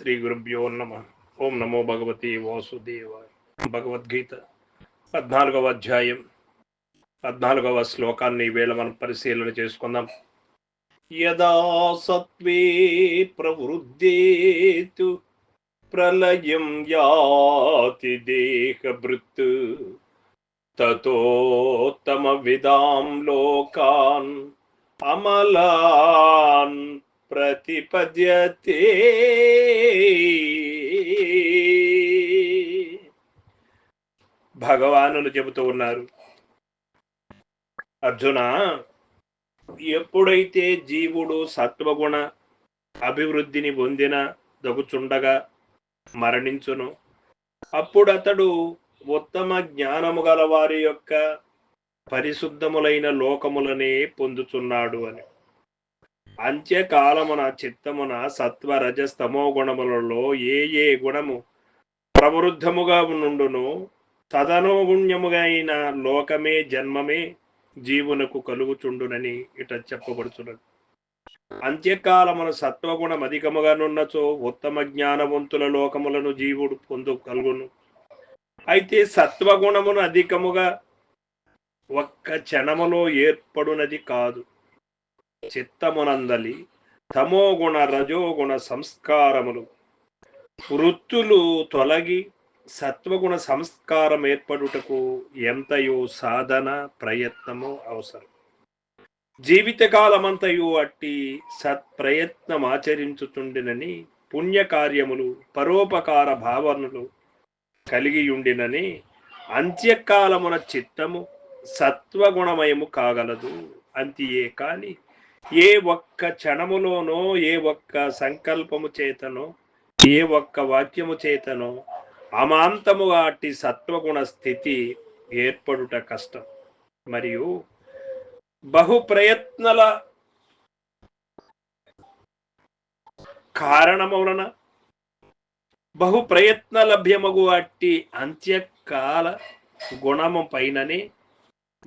శ్రీ గురుభ్యో నమ. ఓం నమో భగవతి వాసుదేవాయ. భగవద్గీత పద్నాలుగవ అధ్యాయం. పద్నాలుగవ శ్లోకాన్ని వేళ మనం పరిశీలన చేసుకుందాం. యదా సత్వే ప్రవృద్ధేతు ప్రళయం యాతి దేహభృత్ తతోత్తమ విదాం లోకాన్ అమలాన్ ప్రతిపద్యతే భగవానులు చెబుతూ ఉన్నారు అర్జున ఎప్పుడైతే జీవుడు సత్వగుణ అభివృద్ధిని పొందిన దగుచుండగా మరణించును అప్పుడు అతడు ఉత్తమ జ్ఞానము గల వారి యొక్క పరిశుద్ధములైన లోకములనే పొందుతున్నాడు అని. అంత్యకాలమున చిత్తమున సత్వ రజస్తమో గుణములలో ఏ ఏ గుణము ప్రవృద్ధముగా నుండును తదనుగుణ్యముగైన అయిన లోకమే జన్మమే జీవునకు కలుగుచుండునని ఇట చెప్పబడుచున్నది. అంత్యకాలమున సత్వగుణం అధికముగానున్నచో ఉత్తమ జ్ఞానవంతుల లోకములను జీవుడు పొందు కలుగును. అయితే సత్వగుణమును అధికముగా ఒక్క క్షణములో ఏర్పడునది కాదు. చిత్తమునందలి తమోగుణ రజోగుణ సంస్కారములు. వృత్తులు తొలగి సత్వగుణ సంస్కారం ఏర్పడుటకు ఎంతయో సాధన ప్రయత్నము అవసరం. జీవితకాలమంతయు అట్టి సత్ప్రయత్నం ఆచరించుతుండినని పుణ్యకార్యములు పరోపకార భావనలు కలిగియుండినని అంత్యకాలమున చిత్తము సత్వగుణమయము కాగలదు అంతియే కాని ఏ ఒక్క క్షణములోనో ఏ ఒక్క సంకల్పము చేతనో ఏ ఒక్క వాక్యము చేతనో అమాంతము వాటి సత్వగుణ స్థితి ఏర్పడుట కష్టం. మరియు బహు ప్రయత్నల కారణములన బహు ప్రయత్న లభ్యమగు వాటి అంత్యకాల గుణము పైననే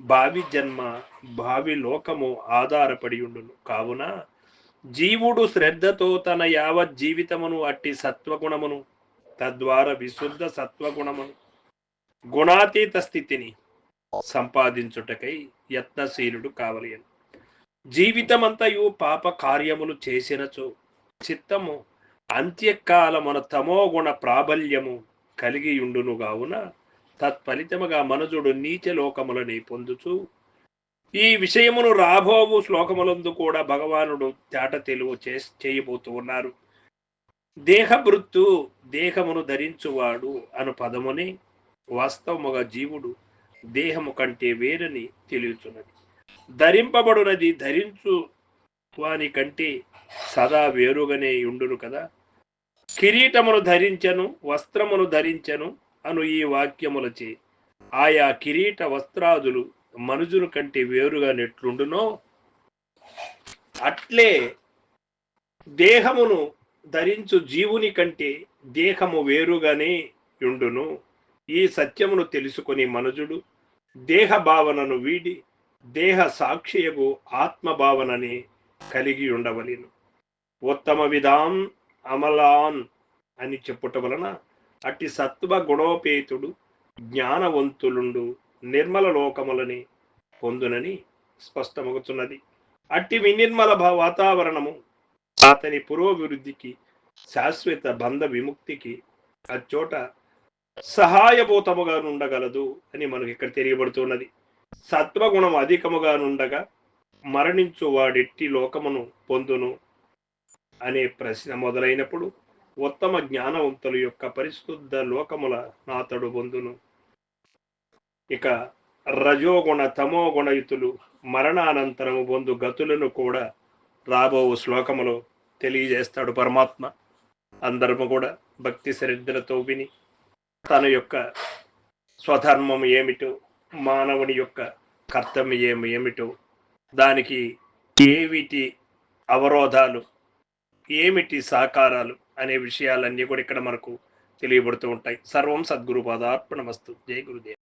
భావి జన్మ భావి లోకము ఆధారపడి ఉండును. కావున జీవుడు శ్రద్ధతో తన యావత్ జీవితమును అట్టి సత్వగుణమును తద్వారా విశుద్ధ సత్వగుణమును గుణాతీత స్థితిని సంపాదించుటకై యత్నశీలుడు కావలి అని జీవితమంతయు పాప కార్యములు చేసినచో చిత్తము అంత్యకాలమున తమోగుణ ప్రాబల్యము కలిగి ఉండును. తత్ఫలితముగా మనుజుడు నీచ లోకములని పొందుచు. ఈ విషయమును రాబోవు శ్లోకములందు కూడా భగవానుడు తేట తెలుగు చే చేయబోతూ ఉన్నారు. దేహభృత్తు దేహమును ధరించువాడు అను పదముని వాస్తవముగా జీవుడు దేహము కంటే వేరని తెలియచున్నది. ధరింపబడునది ధరించు వాని కంటే సదా వేరుగానే ఉండును కదా. కిరీటమును ధరించను వస్త్రమును ధరించను అను ఈ వాక్యములచే ఆయా కిరీట వస్త్రాదులు మనుజుల కంటే వేరుగా నెట్లుండునో? అట్లే దేహమును ధరించు జీవుని కంటే దేహము వేరుగానే ఉండును. ఈ సత్యమును తెలుసుకొని మనుజుడు దేహ భావనను వీడి దేహ సాక్షియగు ఆత్మ భావనని కలిగి ఉండవలను. ఉత్తమ విధాం అమలాన్ అని చెప్పుట వలన అట్టి సత్వ గుణోపేతుడు జ్ఞానవంతులుండు నిర్మల లోకములని పొందునని స్పష్టమవుతున్నది అట్టి వినిర్మల వాతావరణము అతని పురోభివృద్ధికి శాశ్వత బంధ విముక్తికి అచ్చోట సహాయభూతముగా నుండగలదు అని మనకి ఇక్కడ తెలియబడుతున్నది. సత్వగుణం అధికముగా నుండగా మరణించు వాడెట్టి లోకమును పొందును అనే ప్రశ్న మొదలైనప్పుడు ఉత్తమ జ్ఞానవంతుల యొక్క పరిశుద్ధ లోకముల నాతడు పొందును ఇక రజోగుణ తమోగుణయుతులు మరణానంతరము పొందు గతులను కూడా రాబో శ్లోకములో తెలియజేస్తాడు పరమాత్మ. అందరము కూడా భక్తి శ్రద్ధలతో విని తన యొక్క స్వధర్మం ఏమిటో మానవుని యొక్క కర్తవ్యం ఏమిటో దానికి ఏమిటి అవరోధాలు ఏమిటి సాకారాలు అనే విషయాలన్నీ కూడా ఇక్కడ మనకు తెలియబడుతూ ఉంటాయి. సర్వం సద్గురు పదార్పణమస్తు జై గురుదేవ్.